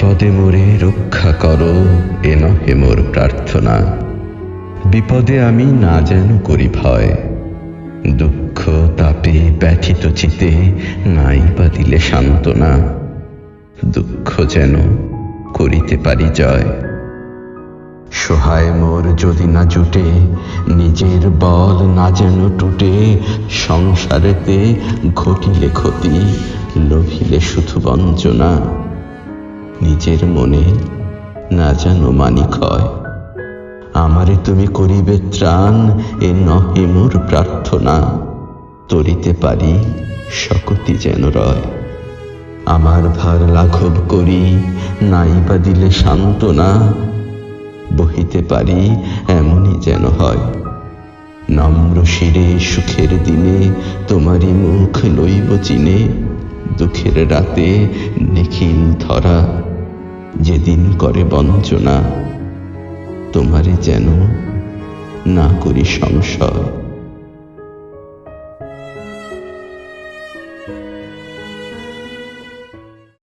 বিপদে মোরে রক্ষা করো, এ নহে মোর প্রার্থনা। বিপদে আমি না যেন করি ভয়। দুঃখ তাপে ব্যথিত চিতে নাই বা দিলে সান্ত্বনা। দুঃখ যেন করিতে পারি জয়। সহায় মোর যদি না জুটে, নিজের বল না যেন টুটে, সংসারেতে ঘটিলে ক্ষতি, লোভিলে শুধু বঞ্চনা। নিজের মনে না যেন মানি ক্ষয় আমারে তুমি করিবে ত্রাণ, এ নহে মোর প্রার্থনা। তরিতে পারি, শকতি যেন রয়। আমার ভার লাঘব করি নাই বা দিলে সান্ত্বনা। বহিতে পারি, এমনই যেন হয়। নম্র শিরে সুখের দিনে তোমারই মুখ লইব চিনে, দুঃখের রাতে নিখিল ধরা। যেদিন করে বঞ্চনা তোমারে যেন না করি সংশয়।